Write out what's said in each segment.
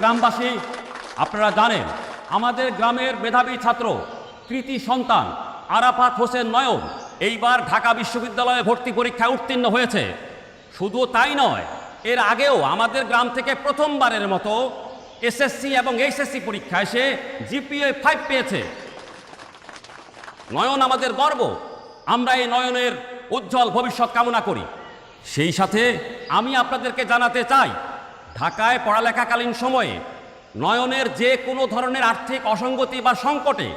গ্রামবাসী, আপনারা জানেন, আমাদের গ্রামের মেধাবী ছাত্র, কৃতি সন্তান, আরাফাত হোসেন নয়ন, এইবার ঢাকা বিশ্ববিদ্যালয়ে ভর্তি পরীক্ষায় উত্তীর্ণ হয়েছে। শুধু তাই নয়, এর আগেও আমাদের গ্রাম থেকে প্রথমবারের মতো এসএসসি এবং এইচএসসি পরীক্ষায় সে জিপিএ ফাইভ পেয়েছে। নয়ন আমাদের গর্ব, আমরা এই নয়নের উজ্জ্বল ভবিষ্যৎ কামনা করি। সেই সাথে আমি আপনাদেরকে জানাতে চাই ঢাকায় পড়ালেখাকালীন সময়ে নয়নের যে কোনো ধরনের আর্থিক অসঙ্গতি বা সংকটে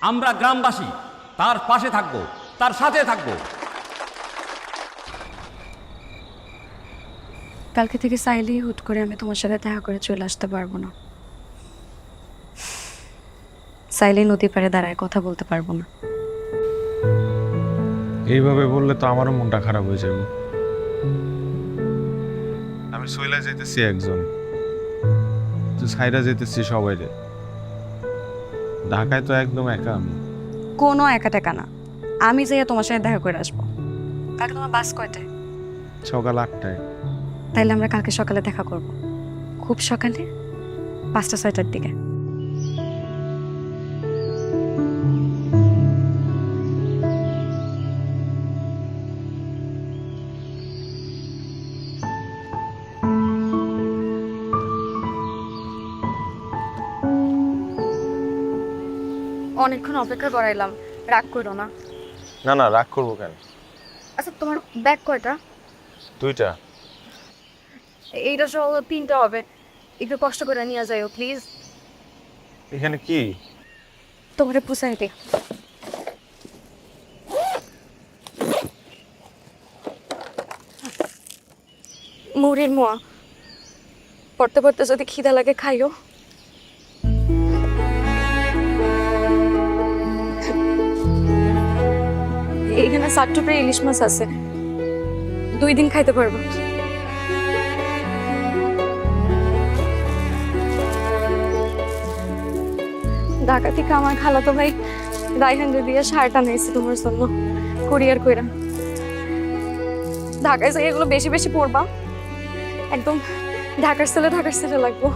আমরা গ্রামবাসী তার পাশে থাকব তার সাথে থাকব। কালকে থেকে সাইলি হুট করে আমি তোমার সাথে দেখা করে চলে আসতে পারব না। চাইলেই নদী পাড়ে দাঁড়ায় কথা বলতে পারব না। এইভাবে বললে তো আমারও মনটা খারাপ হয়ে যাবে। আমি সইলা যাইতেছি একজন। তো সাইরা যেতেছি সবাই রে ঢাকায় তো একদম একা আমি। কোনো একা টাকা না। আমি যাইয়া তোমার সাথে দেখা করে আসব। কালকে তোমার বাস কয়টায়? সকাল আটটায়। তাইলে আমরা কালকে সকালে দেখা করব। খুব সকালে? পাঁচটা ছয়টার দিকে। অনেকক্ষণ অপেক্ষা করাইলাম। রাগ করো না। না না রাগ করব কেন? আচ্ছা তোমার ব্যাগ কয়টা? দুইটা। এইটা সহ তিনটা হবে। একটু কষ্ট করে নিয়ে যাইও প্লিজ। এখানে কি? তোমারে পুষাই দে। মুড়ির মোয়া। পড়তে পড়তে যদি খিদা লাগে খাইও। এইখানে ষাট টুকরে, ইলিশ মাছ আছে। দুই দিন খাইতে পারব। ঢাকা থেকে আমার খালাতো ভাই রায়হান্ডে দিয়ে শার্ট আনিয়েছে তোমার জন্য, কুরিয়ার কইরা। ঢাকায় যাই এগুলো বেশি বেশি পরবা। একদম ঢাকার ছেলে ঢাকার ছেলে লাগবো।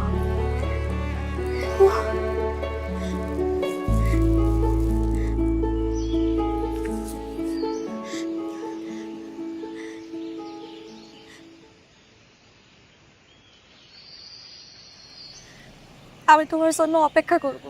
আমি তোমার জন্য অপেক্ষা করব।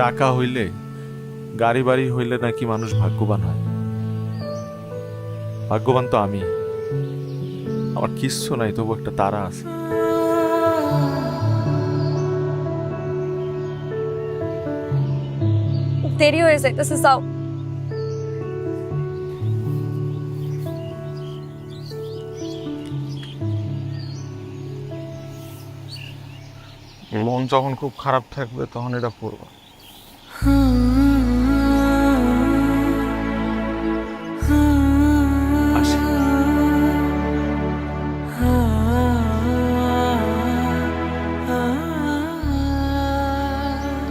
টাকা হইলে গাড়ি বাড়ি হইলে নাকি মানুষ ভাগ্যবান হয়? ভাগ্যবান তো আমি। আমার কিচ্ছু নাই তবু একটা তারা আছে। দেরি হয়ে যাইতেছে যাও। মন যখন খুব খারাপ থাকবে তখন এটা পড়ব